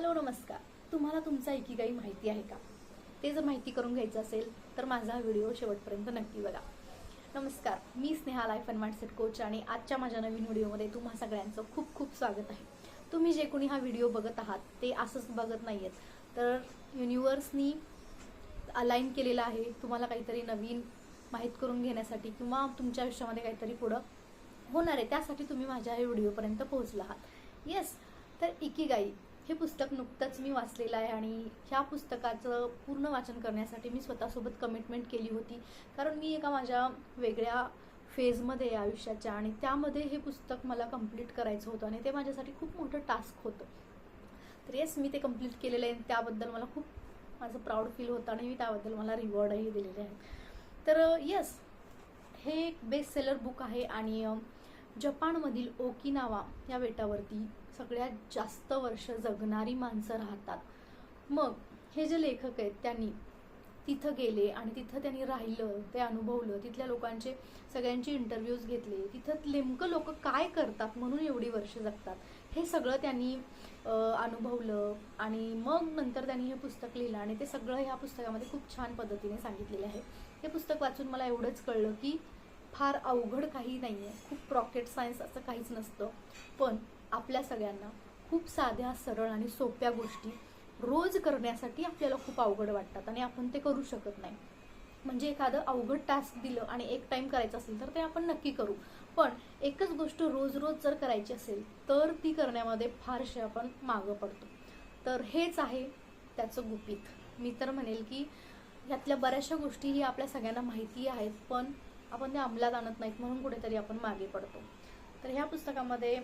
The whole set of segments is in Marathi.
हॅलो नमस्कार. तुम्हाला तुमचा एकीगाई माहिती आहे का? ते जर माहिती करून घ्यायचं असेल तर माझा हा व्हिडिओ शेवटपर्यंत नक्की बघा. नमस्कार. मी Sneha life and mindset coach आणि आजच्या माझ्या नवीन व्हिडिओमध्ये तुम्हा सगळ्यांचं खूप खूप स्वागत आहे. तुम्ही जे कोणी हा व्हिडिओ बघत आहात ते असंच बघत नाही आहेत तर युनिवर्सनी अलाईन केलेलं आहे तुम्हाला काहीतरी नवीन माहीत करून घेण्यासाठी किंवा तुमच्या आयुष्यामध्ये काहीतरी पुढं होणार आहे त्यासाठी तुम्ही माझ्या या व्हिडिओपर्यंत पोहोचला आहात. येस तर इकिगाई हे पुस्तक नुकतंच मी वाचलेलं आहे आणि ह्या पुस्तकाचं पूर्ण वाचन करण्यासाठी मी स्वतःसोबत कमिटमेंट केली होती. कारण मी एका माझ्या वेगळ्या फेजमध्ये आहे आयुष्याच्या आणि त्यामध्ये हे पुस्तक मला कंप्लीट करायचं होतं आणि ते माझ्यासाठी खूप मोठं टास्क होतं. तर येस मी ते कंप्लीट केलेलं आहे आणि त्याबद्दल मला खूप माझं प्राऊड फील होतं आणि मी त्याबद्दल मला रिवॉर्डही दिलेले आहेत. तर येस हे एक बेस्ट सेलर बुक आहे आणि जपानमधील ओकिनावा या बेटावरती सगळ्यात जास्त वर्ष जगणारी माणसं राहतात. मग हे जे लेखक आहेत त्यांनी तिथं गेले आणि तिथं त्यांनी राहिलं ते अनुभवलं तिथल्या लोकांचे सगळ्यांचे इंटरव्ह्यूज घेतले. तिथं नेमकं लोक काय करतात म्हणून एवढी वर्ष जगतात. हे सगळं त्यांनी अनुभवलं आणि मग नंतर त्यांनी हे पुस्तक लिहिलं आणि ते सगळं ह्या पुस्तकामध्ये खूप छान पद्धतीने सांगितलेलं आहे. हे पुस्तक वाचून मला एवढंच कळलं की फार अवघड काही नाही आहे खूप रॉकेट सायन्स असं काहीच नसतं. पण आपल्या सगळ्यांना खूप साध्या सरळ आणि सोप्या गोष्टी रोज करण्यासाठी आपल्याला खूप अवघड वाटतात आणि आपण ते करू शकत नाही. म्हणजे एखादं अवघड टास्क दिलं आणि एक टाईम करायचं असेल तर ते आपण नक्की करू. पण एकच गोष्ट रोज रोज जर करायची असेल तर ती करण्यामध्ये फारसे आपण मागं पडतो. तर हेच आहे त्याचं गुपित. मी तर म्हणेल की यातल्या बऱ्याचशा गोष्टी ही आपल्या सगळ्यांना माहिती आहेत पण आपण ते अंमलात आणत नाहीत म्हणून कुठेतरी आपण मागे पडतो. तर ह्या पुस्तकामध्ये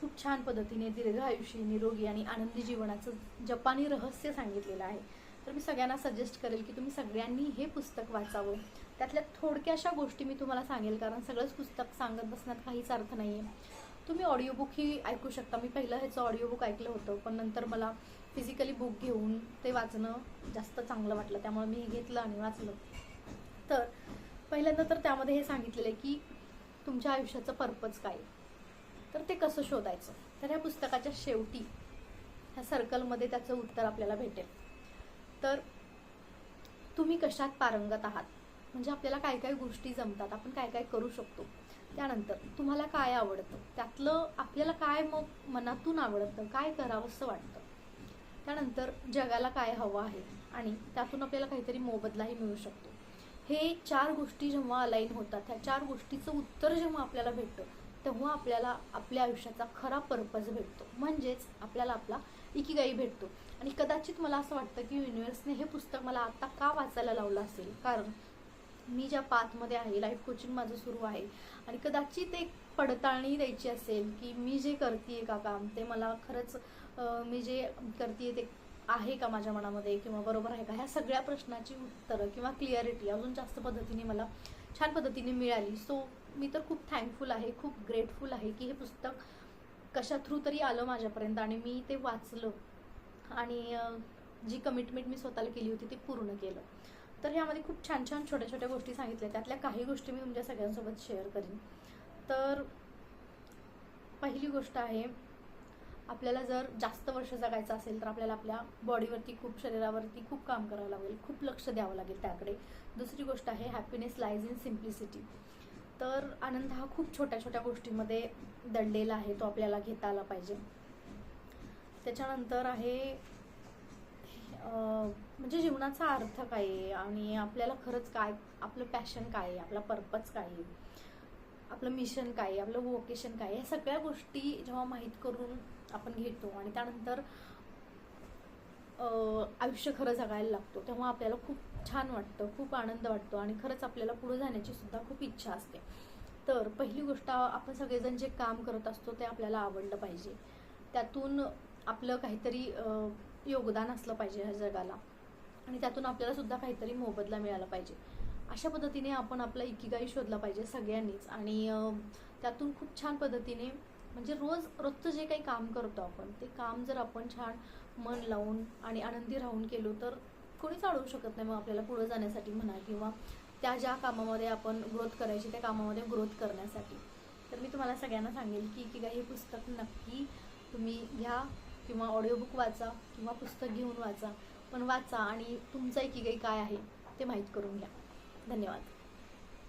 खूप छान पद्धतीने दीर्घ आयुष्य निरोगी आणि आनंदी जीवनाचं जपानी रहस्य सांगितलेलं आहे. तर मी सगळ्यांना सजेस्ट करेल की तुम्ही सगळ्यांनी हे पुस्तक वाचावं. त्यातल्या थोडक्याशा गोष्टी मी तुम्हाला सांगेल कारण सगळंच पुस्तक सांगत बसण्यात काहीच अर्थ नाही आहे तुम्ही ऑडिओबुकही ऐकू शकता. मी पहिलं ह्याचं ऑडिओबुक ऐकलं होतं पण नंतर मला फिजिकली बुक घेऊन ते वाचणं जास्त चांगलं वाटलं. त्यामुळे मी हे घेतलं आणि वाचलं. तर पहिल्यांदा तर त्यामध्ये हे सांगितलेलं आहे की तुमच्या आयुष्याचं पर्पज काय तर ते कसं शोधायचं? तर ह्या पुस्तकाच्या शेवटी ह्या सर्कलमध्ये त्याचं उत्तर आपल्याला भेटेल. तर तुम्ही कशात पारंगत आहात? म्हणजे आपल्याला काय काय गोष्टी जमतात? आपण काय काय करू शकतो? त्यानंतर तुम्हाला काय आवडतं? त्यातलं आपल्याला काय मग मनातून आवडतं? काय करावंसं वाटतं? त्यानंतर जगाला काय हवं आहे? आणि त्यातून आपल्याला काहीतरी मोबदलाही मिळू शकतो. हे चार गोष्टी जेव्हा अलाईन होतात ह्या चार गोष्टीचं उत्तर जेव्हा आपल्याला भेटतं तेव्हा आपल्याला आपल्या आयुष्याचा खरा पर्पज भेटतो. म्हणजेच आपल्याला आपला इकिगाई भेटतो. आणि कदाचित मला असं वाटतं की युनिव्हर्सने हे पुस्तक मला आत्ता का वाचायला लावलं असेल? कारण मी ज्या पाथमध्ये आहे लाईफ कोचिंग माझं सुरू आहे. आणि कदाचित एक पडताळणी द्यायची असेल की मी जे करते का काम ते मला खरंच मी जे करते ते आहे का माझ्या मनामध्ये किंवा बरोबर आहे का? ह्या सगळ्या प्रश्नाची उत्तरं किंवा क्लिअरिटी अजून जास्त पद्धतीने मला छान पद्धतीने मिळाली. सो मी तर खूप थँकफुल आहे खूप ग्रेटफुल आहे की हे पुस्तक कशा थ्रू तरी आलं माझ्यापर्यंत आणि मी ते वाचलं आणि जी कमिटमेंट मी स्वतःला केली होती ती पूर्ण केलं. तर ह्यामध्ये खूप छान छान छोट्या छोट्या गोष्टी सांगितल्या. त्यातल्या काही गोष्टी मी तुमच्या सगळ्यांसोबत शेअर करीन. तर पहिली गोष्ट आहे आपल्याला जर जास्त वर्ष जगायचं असेल तर आपल्याला आपल्या बॉडीवरती खूप शरीरावरती खूप काम करावं लागेल खूप लक्ष द्यावं लागेल त्याकडे. दुसरी गोष्ट आहे हॅपीनेस लाईज इन सिम्प्लिसिटी तर आनंद हा खूप छोट्या छोट्या गोष्टीमध्ये दडलेला आहे तो आपल्याला घेता आला पाहिजे. त्याच्यानंतर आहे म्हणजे जीवनाचा अर्थ काय आहे? आणि आपल्याला खरंच काय आपलं पॅशन काय आहे? आपला पर्पज काय आहे? आपलं मिशन काय आपलं वोकेशन काय या सगळ्या गोष्टी जेव्हा माहीत करून आपण घेतो आणि त्यानंतर आयुष्य खरं जगायला लागतो तेव्हा आपल्याला खूप छान वाटतं खूप आनंद वाटतो आणि खरंच आपल्याला पुढे जाण्याची सुद्धा खूप इच्छा असते. तर पहिली गोष्ट आपण सगळेजण जे काम करत असतो ते आपल्याला आवडलं पाहिजे. त्यातून आपलं काहीतरी योगदान असलं पाहिजे ह्या जगाला. आणि त्यातून आपल्याला सुद्धा काहीतरी मोबदला मिळाला पाहिजे. अशा पद्धतीने आपण आपला इकिगाई शोधला पाहिजे सगळ्यांनीच. आणि त्यातून खूप छान पद्धतीने म्हणजे रोज रोजचं जे काही काम करतो आपण ते काम जर आपण छान मन लावून आणि आनंदी राहून केलो तर कोणीच अडवू शकत नाही मग आपल्याला पुढे जाण्यासाठी म्हणा किंवा त्या ज्या कामामध्ये आपण ग्रोथ करायची त्या कामामध्ये ग्रोथ करण्यासाठी. तर मी तुम्हाला सगळ्यांना सांगेल की इकिगाई हे पुस्तक नक्की तुम्ही घ्या किंवा ऑडिओबुक वाचा किंवा पुस्तक घेऊन वाचा. पण वाचा आणि तुमचा इकिगाई काय आहे ते माहीत करून घ्या. धन्यवाद.